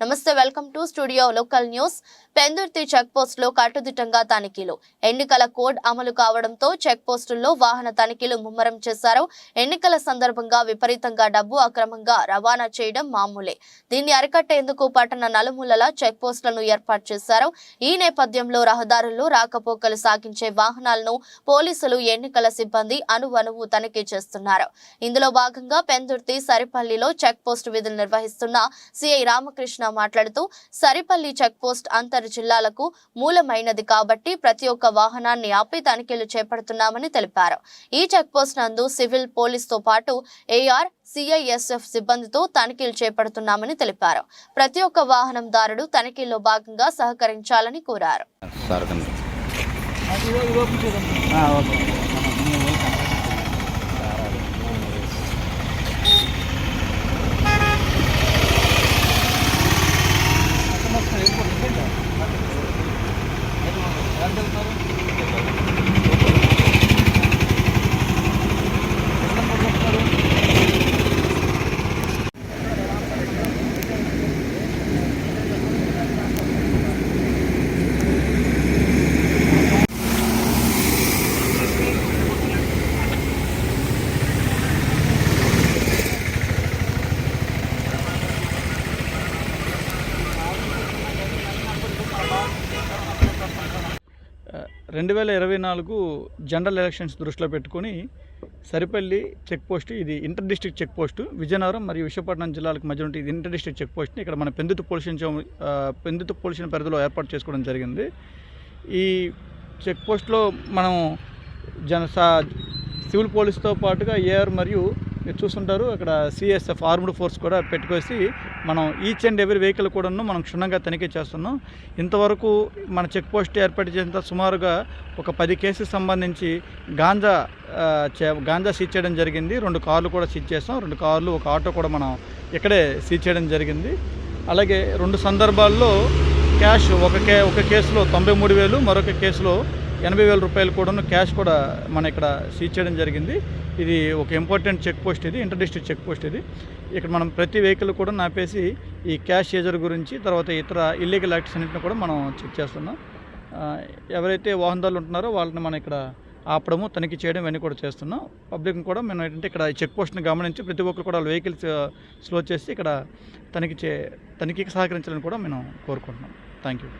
నమస్తే welcome to studio local news. Pendurthi check పోస్ట్లో కట్టుదిట్టంగా తనిఖీలు. ఎన్నికల కోడ్ అమలు కావడంతో చెక్ పోస్టుల్లో వాహన తనిఖీలు ముమ్మరం చేశారు. ఎన్నికల సందర్భంగా విపరీతంగా డబ్బు అక్రమంగా రవాణా చేయడం మామూలే. దీన్ని అరికట్టేందుకు పట్టణ నలుమూలల చెక్ పోస్టులను ఏర్పాటు చేశారు. ఈ నేపథ్యంలో రహదారుల్లో రాకపోకలు సాగించే వాహనాలను పోలీసులు ఎన్నికల సిబ్బంది అణువణువు తనిఖీ చేస్తున్నారు. ఇందులో భాగంగా పెందుర్తి సరిపల్లిలో చెక్ పోస్ట్ విధులు నిర్వహిస్తున్న సిఐ రామకృష్ణ మాట్లాడుతూ సరిపల్లి చెక్ పోస్ట్ అంతర్ జిల్లాలకు మూలమైనది కాబట్టి ప్రతి ఒక్క వాహనాన్ని ఆపి తనిఖీలు చేపడుతున్నామని తెలిపారు ఈ చెక్ పోస్ట్ నందు సివిల్ పోలీస్తో పాటు ఏఆర్ సిఐఎస్ఎఫ్ సిబ్బందితో తనిఖీలు చేపడుతున్నామని తెలిపారు ప్రతి ఒక్క వాహనందారుడు తనిఖీల్లో భాగంగా సహకరించాలని కోరారు 안정적으로? రెండు వేల ఇరవై నాలుగు జనరల్ ఎలక్షన్స్ దృష్టిలో పెట్టుకొని సరిపల్లి చెక్ పోస్ట్ ఇది inter district check post Vizianagaram మరియు విశాఖపట్నం జిల్లాలకు మధ్య ఉంటే ఇది ఇంటర్ డిస్ట్రిక్ట్ చెక్ పోస్ట్ని ఇక్కడ మన పెందుతు పోలీస్ పెందుతు పోలీస్ పరిధిలో ఏర్పాటు చేసుకోవడం జరిగింది. ఈ చెక్ పోస్ట్లో మనం జన సా- సివిల్ పోలీస్తో పాటుగా ఏఆర్ మరియు మీరు చూస్తుంటారు అక్కడ సిఎస్ఎఫ్ ఆర్మ్డ్ ఫోర్స్ కూడా పెట్టుకొచ్చి మనం ఈచ్ అండ్ ఎవరి వెహికల్ కూడాను మనం క్షుణ్ణంగా తనిఖీ చేస్తున్నాం. ఇంతవరకు మన చెక్ పోస్ట్ ఏర్పాటు చేసిన సుమారుగా ఒక పది కేసులకు సంబంధించి గాంజా గాంజా సీజ్ చేయడం జరిగింది. రెండు కార్లు కూడా సీజ్ చేస్తాం రెండు కార్లు ఒక ఆటో కూడా మనం ఇక్కడే సీజ్ చేయడం జరిగింది. అలాగే రెండు సందర్భాల్లో క్యాష్ ఒక కే ఒక కేసులో తొంభై మూడు వేలు మరొక కేసులో ఎనభై వేల రూపాయలు కూడాను క్యాష్ కూడా మన ఇక్కడ సీజ్ చేయడం జరిగింది. ఇది ఒక ఇంపార్టెంట్ చెక్ పోస్ట్ ఇది ఇంటర్ డిస్ట్రిక్ట్ చెక్ పోస్ట్ ఇది. ఇక్కడ మనం ప్రతి వెహికల్ కూడా నాపేసి ఈ క్యాష్ ఏజర్ గురించి తర్వాత ఇతర ఇల్లీగల్ యాక్ట్స్ అన్నింటిని కూడా మనం చెక్ చేస్తున్నాం. ఎవరైతే వాహనదారులు ఉంటున్నారో వాళ్ళని మనం ఇక్కడ ఆపడము తనిఖీ చేయడం ఇవన్నీ కూడా చేస్తున్నాం. పబ్లిక్ని కూడా మేము ఏంటంటే ఇక్కడ ఈ చెక్ పోస్ట్ని గమనించి ప్రతి ఒక్కరు కూడా వెహికల్స్ స్లో చేసి ఇక్కడ తనిఖీ చే తనిఖీకి సహకరించాలని కూడా మేము కోరుకుంటున్నాం. Thank you